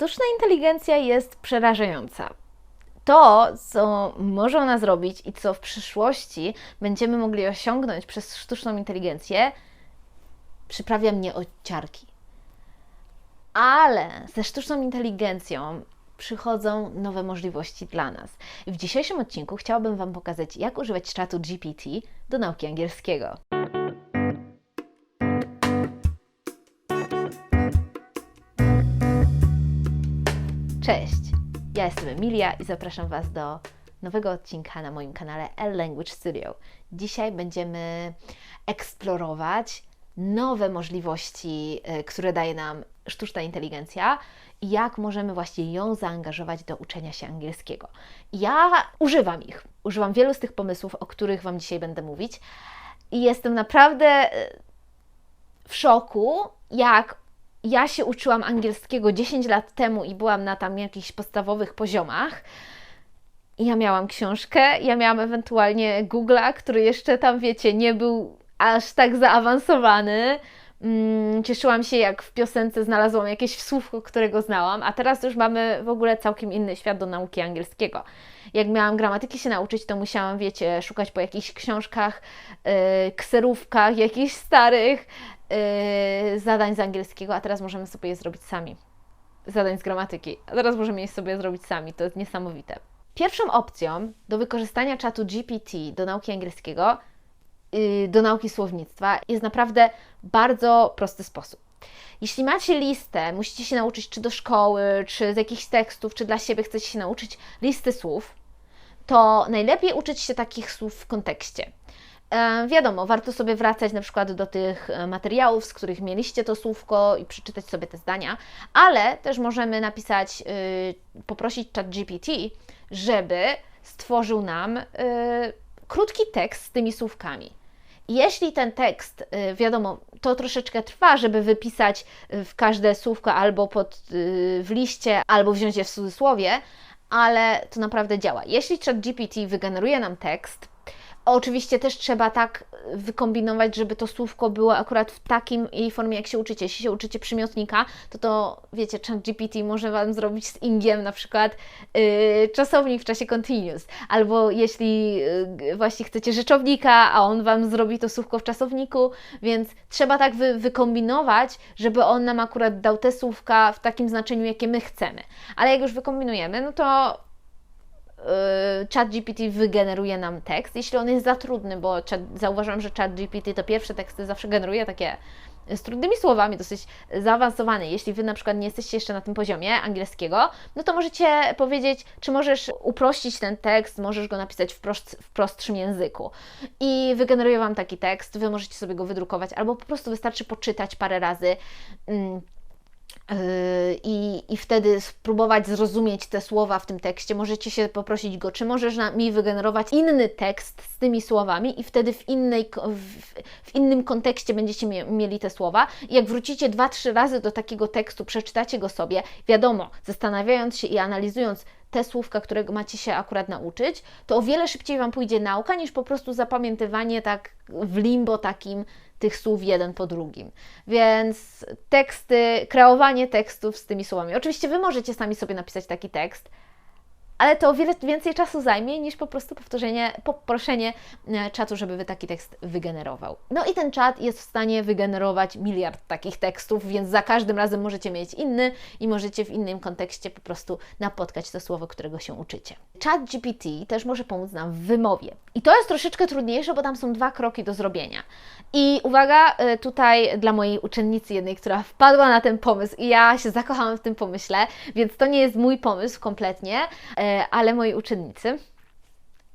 Sztuczna inteligencja jest przerażająca. To, co może ona zrobić i co w przyszłości będziemy mogli osiągnąć przez sztuczną inteligencję, przyprawia mnie o ciarki. Ale ze sztuczną inteligencją przychodzą nowe możliwości dla nas. W dzisiejszym odcinku chciałabym Wam pokazać, jak używać czatu GPT do nauki angielskiego. Cześć, ja jestem Emilia i zapraszam Was do nowego odcinka na moim kanale L Language Studio. Dzisiaj będziemy eksplorować nowe możliwości, y, które daje nam sztuczna inteligencja i jak możemy właśnie ją zaangażować do uczenia się angielskiego. Ja używam ich, używam wielu z tych pomysłów, o których Wam dzisiaj będę mówić i jestem naprawdę y, w szoku, jak ja się uczyłam angielskiego 10 lat temu i byłam na tam jakichś podstawowych poziomach. Ja miałam książkę, ja miałam ewentualnie Google'a, który jeszcze tam, wiecie, nie był aż tak zaawansowany. Mm, cieszyłam się, jak w piosence znalazłam jakieś słówko, którego znałam, a teraz już mamy w ogóle całkiem inny świat do nauki angielskiego. Jak miałam gramatyki się nauczyć, to musiałam, wiecie, szukać po jakichś książkach, yy, kserówkach, jakichś starych, zadań z angielskiego, a teraz możemy sobie je zrobić sami. Zadań z gramatyki, a teraz możemy je sobie zrobić sami. To jest niesamowite. Pierwszą opcją do wykorzystania czatu GPT do nauki angielskiego, yy, do nauki słownictwa jest naprawdę bardzo prosty sposób. Jeśli macie listę, musicie się nauczyć czy do szkoły, czy z jakichś tekstów, czy dla siebie chcecie się nauczyć listy słów, to najlepiej uczyć się takich słów w kontekście. E, wiadomo, warto sobie wracać na przykład do tych e, materiałów, z których mieliście to słówko i przeczytać sobie te zdania, ale też możemy napisać, y, poprosić ChatGPT, żeby stworzył nam y, krótki tekst z tymi słówkami. Jeśli ten tekst, y, wiadomo, to troszeczkę trwa, żeby wypisać w każde słówko albo pod, w liście, albo wziąć je w cudzysłowie, ale to naprawdę działa. Jeśli ChatGPT wygeneruje nam tekst, Oczywiście też trzeba tak wykombinować, żeby to słówko było akurat w takim jej formie, jak się uczycie. Jeśli się uczycie przymiotnika, to to, wiecie, ChatGPT może Wam zrobić z ingiem na przykład yy, czasownik w czasie continuous. Albo jeśli yy, właśnie chcecie rzeczownika, a on Wam zrobi to słówko w czasowniku, więc trzeba tak wy, wykombinować, żeby on nam akurat dał te słówka w takim znaczeniu, jakie my chcemy. Ale jak już wykombinujemy, no to ChatGPT wygeneruje nam tekst, jeśli on jest za trudny, bo zauważyłam, że ChatGPT to pierwsze teksty zawsze generuje takie z trudnymi słowami, dosyć zaawansowane. Jeśli Wy na przykład nie jesteście jeszcze na tym poziomie angielskiego, no to możecie powiedzieć, czy możesz uprościć ten tekst, możesz go napisać w, prost, w prostszym języku. I wygeneruje Wam taki tekst, Wy możecie sobie go wydrukować, albo po prostu wystarczy poczytać parę razy. Mm, I, I wtedy spróbować zrozumieć te słowa w tym tekście. Możecie się poprosić go, czy możesz mi wygenerować inny tekst z tymi słowami, i wtedy w, innej, w, w innym kontekście będziecie mie, mieli te słowa. I jak wrócicie dwa, trzy razy do takiego tekstu, przeczytacie go sobie, wiadomo, zastanawiając się i analizując te słówka, którego macie się akurat nauczyć, to o wiele szybciej Wam pójdzie nauka, niż po prostu zapamiętywanie tak w limbo takim tych słów jeden po drugim. Więc teksty, kreowanie tekstów z tymi słowami. Oczywiście Wy możecie sami sobie napisać taki tekst, ale to o wiele więcej czasu zajmie niż po prostu powtórzenie, poproszenie e, czatu, żeby wy taki tekst wygenerował. No i ten czat jest w stanie wygenerować miliard takich tekstów, więc za każdym razem możecie mieć inny i możecie w innym kontekście po prostu napotkać to słowo, którego się uczycie. Chat GPT też może pomóc nam w wymowie. I to jest troszeczkę trudniejsze, bo tam są dwa kroki do zrobienia. I uwaga, e, tutaj dla mojej uczennicy jednej, która wpadła na ten pomysł i ja się zakochałam w tym pomyśle, więc to nie jest mój pomysł kompletnie, e, ale moi uczennicy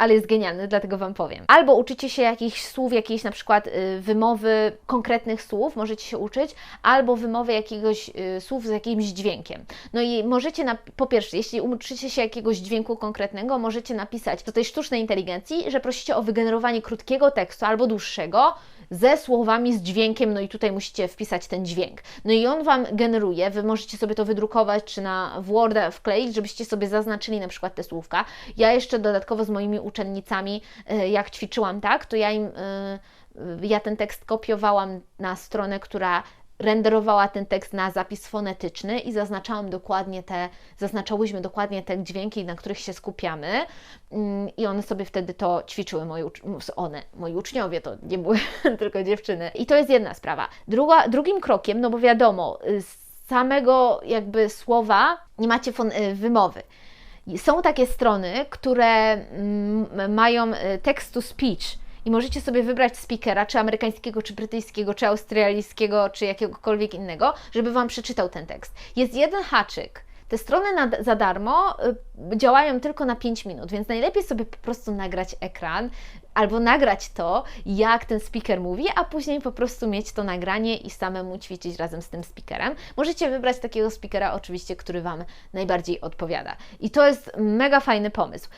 ale jest genialny, dlatego Wam powiem. Albo uczycie się jakichś słów, jakiejś na przykład y, wymowy konkretnych słów, możecie się uczyć, albo wymowy jakiegoś y, słów z jakimś dźwiękiem. No i możecie, na, po pierwsze, jeśli uczycie się jakiegoś dźwięku konkretnego, możecie napisać do tej sztucznej inteligencji, że prosicie o wygenerowanie krótkiego tekstu albo dłuższego, ze słowami, z dźwiękiem, no i tutaj musicie wpisać ten dźwięk. No i on Wam generuje, Wy możecie sobie to wydrukować, czy na Worda wkleić, żebyście sobie zaznaczyli na przykład te słówka. Ja jeszcze dodatkowo z moimi uczennicami, e, jak ćwiczyłam tak, to ja im, e, ja ten tekst kopiowałam na stronę, która renderowała ten tekst na zapis fonetyczny i zaznaczałam dokładnie te, zaznaczałyśmy dokładnie te dźwięki, na których się skupiamy mm, i one sobie wtedy to ćwiczyły, moi, one, moi uczniowie, to nie były tylko dziewczyny. I to jest jedna sprawa. Druga, drugim krokiem, no bo wiadomo, y, z samego jakby słowa nie macie y, wymowy. Są takie strony, które mm, mają y, text to speech i możecie sobie wybrać speakera, czy amerykańskiego, czy brytyjskiego, czy australijskiego, czy jakiegokolwiek innego, żeby Wam przeczytał ten tekst. Jest jeden haczyk. Te strony na, za darmo y, działają tylko na 5 minut, więc najlepiej sobie po prostu nagrać ekran albo nagrać to, jak ten speaker mówi, a później po prostu mieć to nagranie i samemu ćwiczyć razem z tym speakerem. Możecie wybrać takiego speakera, oczywiście, który Wam najbardziej odpowiada. I to jest mega fajny pomysł.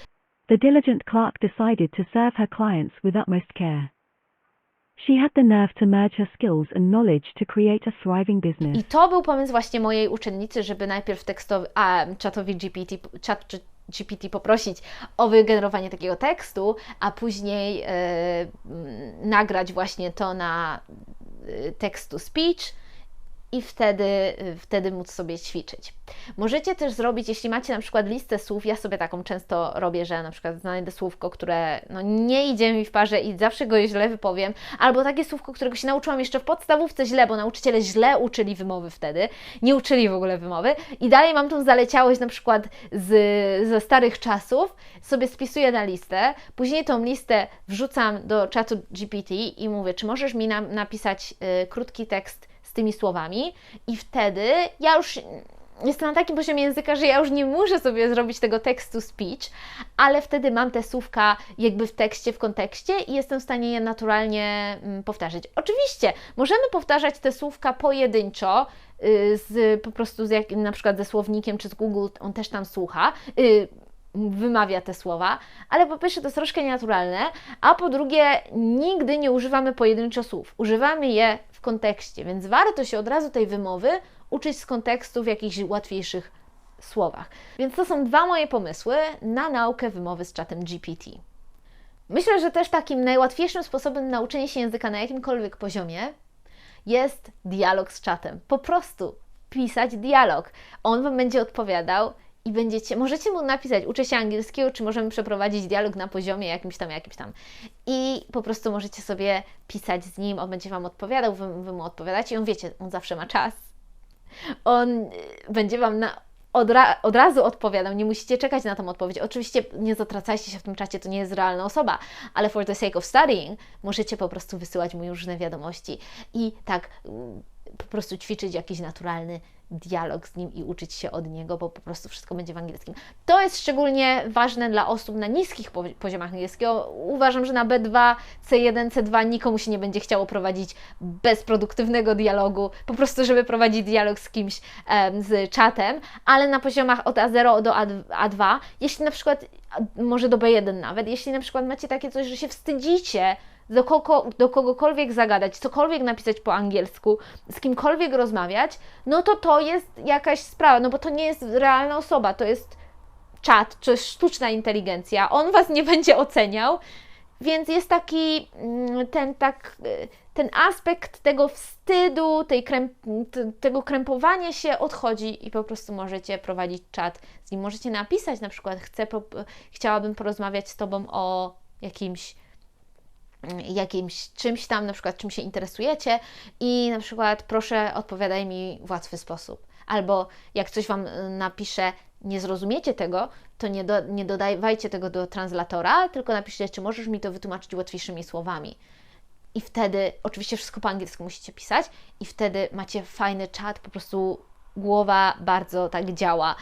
The diligent clerk decided to serve her clients with utmost care. She had the nerve to merge her skills and knowledge to create a thriving business. I to był pomysł właśnie mojej uczennicy, żeby najpierw tekstowi, a czatowi GPT, GPT poprosić o wygenerowanie takiego tekstu, a później mm, nagrać właśnie to na text to speech i wtedy, wtedy móc sobie ćwiczyć. Możecie też zrobić, jeśli macie na przykład listę słów, ja sobie taką często robię, że na przykład znajdę słówko, które no, nie idzie mi w parze i zawsze go źle wypowiem, albo takie słówko, którego się nauczyłam jeszcze w podstawówce źle, bo nauczyciele źle uczyli wymowy wtedy, nie uczyli w ogóle wymowy i dalej mam tą zaleciałość na przykład z, ze starych czasów, sobie spisuję na listę, później tą listę wrzucam do czatu GPT i mówię, czy możesz mi na, napisać y, krótki tekst z tymi słowami i wtedy ja już jestem na takim poziomie języka, że ja już nie muszę sobie zrobić tego tekstu speech, ale wtedy mam te słówka jakby w tekście, w kontekście i jestem w stanie je naturalnie mm, powtarzać. Oczywiście możemy powtarzać te słówka pojedynczo, y, z, po prostu z jak, na przykład ze słownikiem czy z Google, on też tam słucha, y, wymawia te słowa, ale po pierwsze to jest troszkę nienaturalne, a po drugie nigdy nie używamy pojedynczo słów. Używamy je w kontekście, więc warto się od razu tej wymowy uczyć z kontekstu w jakichś łatwiejszych słowach. Więc to są dwa moje pomysły na naukę wymowy z czatem GPT. Myślę, że też takim najłatwiejszym sposobem na nauczenie się języka na jakimkolwiek poziomie jest dialog z czatem. Po prostu pisać dialog. On Wam będzie odpowiadał i będziecie, możecie mu napisać, uczę się angielskiego, czy możemy przeprowadzić dialog na poziomie jakimś tam, jakimś tam. I po prostu możecie sobie pisać z nim, on będzie Wam odpowiadał, Wy, wy mu odpowiadacie i on wiecie, on zawsze ma czas. On y, będzie Wam na, od, ra, od razu odpowiadał, nie musicie czekać na tą odpowiedź. Oczywiście nie zatracajcie się w tym czacie, to nie jest realna osoba, ale for the sake of studying możecie po prostu wysyłać mu różne wiadomości i tak mm, po prostu ćwiczyć jakiś naturalny dialog z nim i uczyć się od niego, bo po prostu wszystko będzie w angielskim. To jest szczególnie ważne dla osób na niskich poziomach angielskiego. Uważam, że na B2, C1, C2 nikomu się nie będzie chciało prowadzić bezproduktywnego dialogu, po prostu, żeby prowadzić dialog z kimś z czatem, ale na poziomach od A0 do A2, jeśli na przykład, może do B1 nawet, jeśli na przykład macie takie coś, że się wstydzicie, do, kogo, do kogokolwiek zagadać, cokolwiek napisać po angielsku, z kimkolwiek rozmawiać, no to to jest jakaś sprawa, no bo to nie jest realna osoba, to jest czat, czy sztuczna inteligencja, on Was nie będzie oceniał, więc jest taki mm, ten, tak, ten aspekt tego wstydu, tej kręp, tego krępowania się odchodzi i po prostu możecie prowadzić czat z nim. Możecie napisać na przykład, chcę, chciałabym porozmawiać z Tobą o jakimś jakimś czymś tam, na przykład czym się interesujecie i na przykład proszę odpowiadaj mi w łatwy sposób. Albo jak coś Wam y, napisze, nie zrozumiecie tego, to nie, do, nie dodawajcie tego do translatora, tylko napiszcie, czy możesz mi to wytłumaczyć łatwiejszymi słowami. I wtedy, oczywiście wszystko po angielsku musicie pisać, i wtedy macie fajny czat, po prostu głowa bardzo tak działa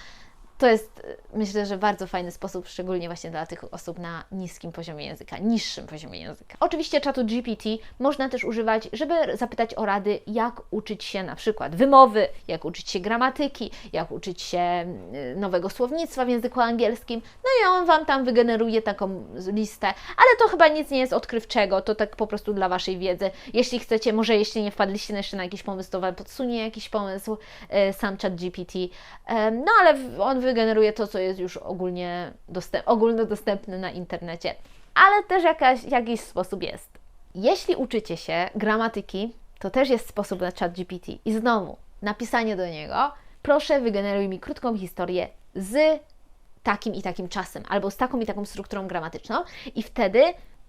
to jest myślę, że bardzo fajny sposób, szczególnie właśnie dla tych osób na niskim poziomie języka, niższym poziomie języka. Oczywiście czatu GPT można też używać, żeby zapytać o rady, jak uczyć się na przykład wymowy, jak uczyć się gramatyki, jak uczyć się y, nowego słownictwa w języku angielskim. No i on Wam tam wygeneruje taką listę, ale to chyba nic nie jest odkrywczego, to tak po prostu dla Waszej wiedzy. Jeśli chcecie, może jeśli nie wpadliście jeszcze na jakiś pomysł, to Wam podsunie jakiś pomysł y, sam chat GPT. No ale on wygeneruje to, co jest już ogólnie dostęp, ogólnodostępne na internecie, ale też jakaś, jakiś sposób jest. Jeśli uczycie się gramatyki, to też jest sposób na chat GPT. I znowu, napisanie do niego, proszę wygeneruj mi krótką historię z takim i takim czasem, albo z taką i taką strukturą gramatyczną i wtedy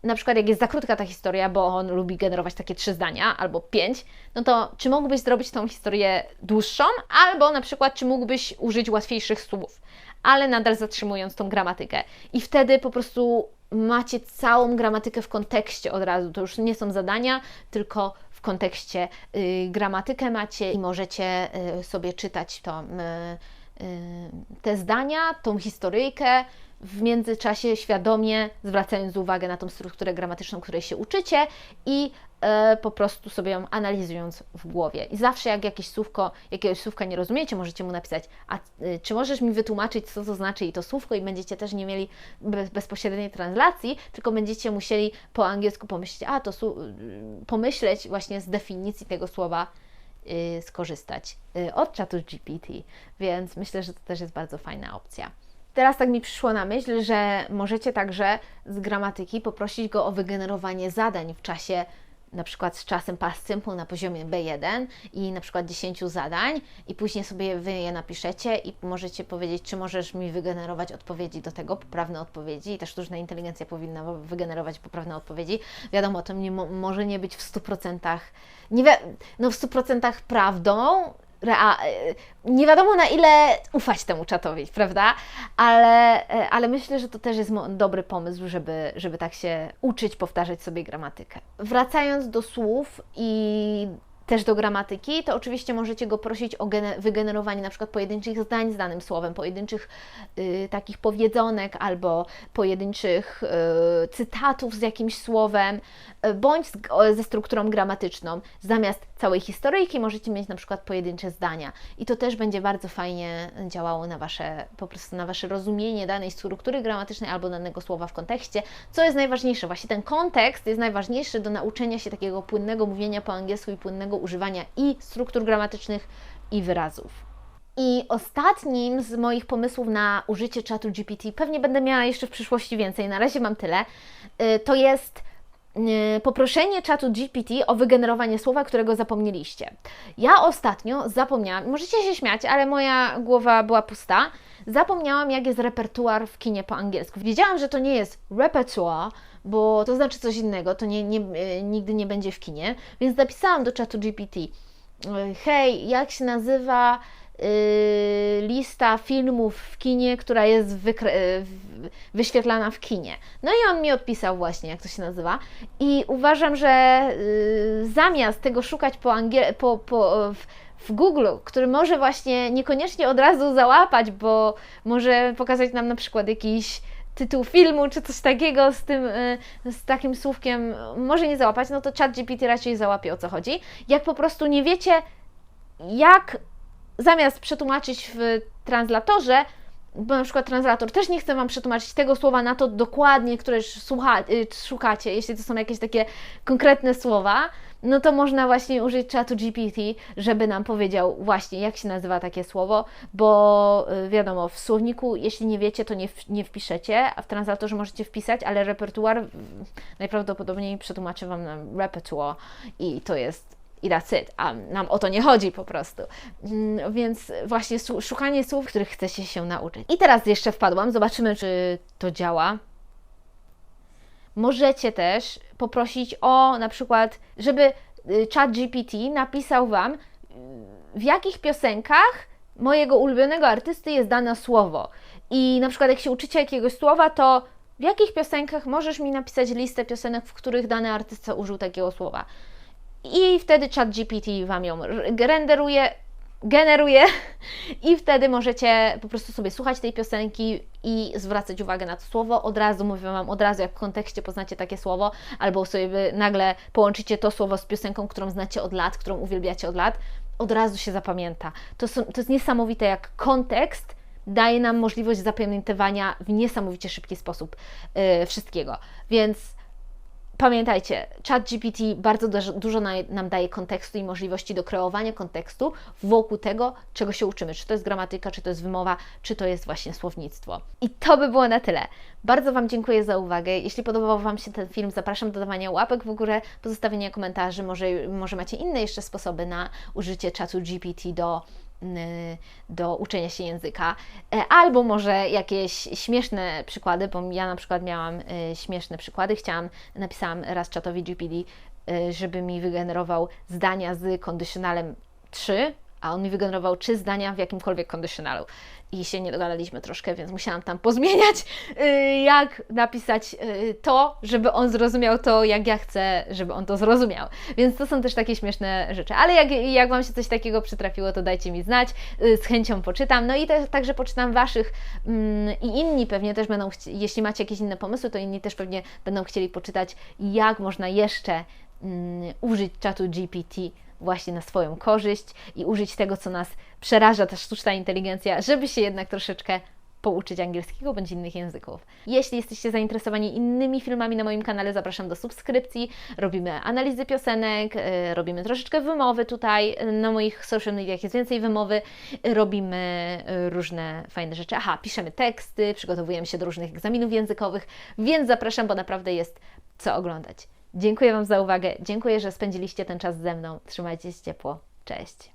na przykład jak jest za krótka ta historia, bo on lubi generować takie trzy zdania albo pięć, no to czy mógłbyś zrobić tą historię dłuższą, albo na przykład czy mógłbyś użyć łatwiejszych słów, ale nadal zatrzymując tą gramatykę. I wtedy po prostu macie całą gramatykę w kontekście od razu. To już nie są zadania, tylko w kontekście y, gramatykę macie i możecie y, sobie czytać to. Te zdania, tą historyjkę, w międzyczasie świadomie zwracając uwagę na tą strukturę gramatyczną, której się uczycie i e, po prostu sobie ją analizując w głowie. I zawsze jak jakieś słówko, jakiegoś słówka nie rozumiecie, możecie mu napisać, a y, czy możesz mi wytłumaczyć, co to znaczy i to słówko i będziecie też nie mieli bez, bezpośredniej translacji, tylko będziecie musieli po angielsku pomyśleć, a to y, pomyśleć właśnie z definicji tego słowa y, skorzystać y, od czatu GPT, więc myślę, że to też jest bardzo fajna opcja. Teraz tak mi przyszło na myśl, że możecie także z gramatyki poprosić go o wygenerowanie zadań w czasie na przykład z czasem past simple na poziomie B1 i na przykład 10 zadań i później sobie Wy je napiszecie i możecie powiedzieć, czy możesz mi wygenerować odpowiedzi do tego, poprawne odpowiedzi i ta sztuczna inteligencja powinna wygenerować poprawne odpowiedzi. Wiadomo, to nie, mo- może nie być w 100% nie wi- no w 100% prawdą, rea- nie wiadomo na ile ufać temu czatowi, prawda? Ale, ale myślę, że to też jest dobry pomysł, żeby, żeby tak się uczyć, powtarzać sobie gramatykę. Wracając do słów i też do gramatyki, to oczywiście możecie go prosić o gene- wygenerowanie na przykład pojedynczych zdań z danym słowem, pojedynczych y, takich powiedzonek albo pojedynczych y, cytatów z jakimś słowem, y, bądź z, o, ze strukturą gramatyczną. Zamiast całej historyjki możecie mieć na przykład pojedyncze zdania i to też będzie bardzo fajnie działało na Wasze, po prostu na Wasze rozumienie danej struktury gramatycznej albo danego słowa w kontekście, co jest najważniejsze. Właśnie ten kontekst jest najważniejszy do nauczenia się takiego płynnego mówienia po angielsku i płynnego używania i struktur gramatycznych, i wyrazów. I ostatnim z moich pomysłów na użycie czatu GPT, pewnie będę miała jeszcze w przyszłości więcej, na razie mam tyle, y, to jest poproszenie czatu GPT o wygenerowanie słowa, którego zapomnieliście. Ja ostatnio zapomniałam, możecie się śmiać, ale moja głowa była pusta, zapomniałam jak jest repertuar w kinie po angielsku. Wiedziałam, że to nie jest repertoire, bo to znaczy coś innego, to nie, nie, y, nigdy nie będzie w kinie, więc napisałam do czatu GPT, y, hej, jak się nazywa lista filmów w kinie, która jest y, wyświetlana w kinie. No i on mi odpisał właśnie, jak to się nazywa. I uważam, że y, zamiast tego szukać po, angiel- po, po, w, Google, który może właśnie niekoniecznie od razu załapać, bo może pokazać nam na przykład jakiś tytuł filmu czy coś takiego z tym, y, z takim słówkiem, może nie załapać, no to chat GPT raczej załapie o co chodzi. Jak po prostu nie wiecie, jak zamiast przetłumaczyć w translatorze, bo na przykład translator też nie chce Wam przetłumaczyć tego słowa na to dokładnie, które słucha, y, szukacie, jeśli to są jakieś takie konkretne słowa, no to można właśnie użyć czatu GPT, żeby nam powiedział właśnie, jak się nazywa takie słowo, bo y, wiadomo, w słowniku, jeśli nie wiecie, to nie, nie wpiszecie, a w translatorze możecie wpisać, ale repertuar y, najprawdopodobniej przetłumaczy Wam na i to jest i that's it, a nam o to nie chodzi po prostu. Mm, Więc właśnie szukanie słów, których chcecie się nauczyć. I teraz jeszcze wpadłam, zobaczymy, czy to działa. Możecie też poprosić o na przykład, żeby y, chat GPT napisał Wam, w jakich piosenkach mojego ulubionego artysty jest dane słowo. I na przykład jak się uczycie jakiegoś słowa, to w jakich piosenkach możesz mi napisać listę piosenek, w których dany artysta użył takiego słowa. I wtedy chat GPT Wam ją renderuje, generuje i wtedy możecie po prostu sobie słuchać tej piosenki i zwracać uwagę na to słowo. Od razu mówię Wam, od razu jak w kontekście poznacie takie słowo, albo sobie nagle połączycie to słowo z piosenką, którą znacie od lat, którą uwielbiacie od lat, od razu się zapamięta. To, są, to jest niesamowite, jak kontekst daje nam możliwość zapamiętywania w niesamowicie szybki sposób yy, wszystkiego. Więc pamiętajcie, ChatGPT bardzo dużo, dużo na- nam daje kontekstu i możliwości do kreowania kontekstu wokół tego, czego się uczymy. Czy to jest gramatyka, czy to jest wymowa, czy to jest właśnie słownictwo. I to by było na tyle. Bardzo Wam dziękuję za uwagę. Jeśli podobał Wam się ten film, zapraszam do dawania łapek w górę, pozostawienia komentarzy. Może, może macie inne jeszcze sposoby na użycie czatu GPT do do uczenia się języka, E, albo może jakieś śmieszne przykłady, bo ja na przykład miałam y, śmieszne przykłady. Chciałam, napisałam raz czatowi GPT, y, żeby mi wygenerował zdania z kondycjonalem 3, a on mi wygenerował trzy zdania w jakimkolwiek kondycjonalu. I się nie dogadaliśmy troszkę, więc musiałam tam pozmieniać, y, jak napisać y, to, żeby on zrozumiał to, jak ja chcę, żeby on to zrozumiał. Więc to są też takie śmieszne rzeczy. Ale jak, jak Wam się coś takiego przytrafiło, to dajcie mi znać. Y, Z chęcią poczytam. No i też, także poczytam Waszych mm, i inni pewnie też będą, chci- jeśli macie jakieś inne pomysły, to inni też pewnie będą chcieli poczytać, jak można jeszcze mm, użyć czatu GPT właśnie na swoją korzyść i użyć tego, co nas przeraża, ta sztuczna inteligencja, żeby się jednak troszeczkę pouczyć angielskiego bądź innych języków. Jeśli jesteście zainteresowani innymi filmami na moim kanale, zapraszam do subskrypcji. Robimy analizy piosenek, y, robimy troszeczkę wymowy tutaj. Na moich social mediach jest więcej wymowy. Robimy y, różne fajne rzeczy. Aha, piszemy teksty, przygotowujemy się do różnych egzaminów językowych, więc zapraszam, bo naprawdę jest co oglądać. Dziękuję Wam za uwagę. Dziękuję, że spędziliście ten czas ze mną. Trzymajcie się ciepło. Cześć.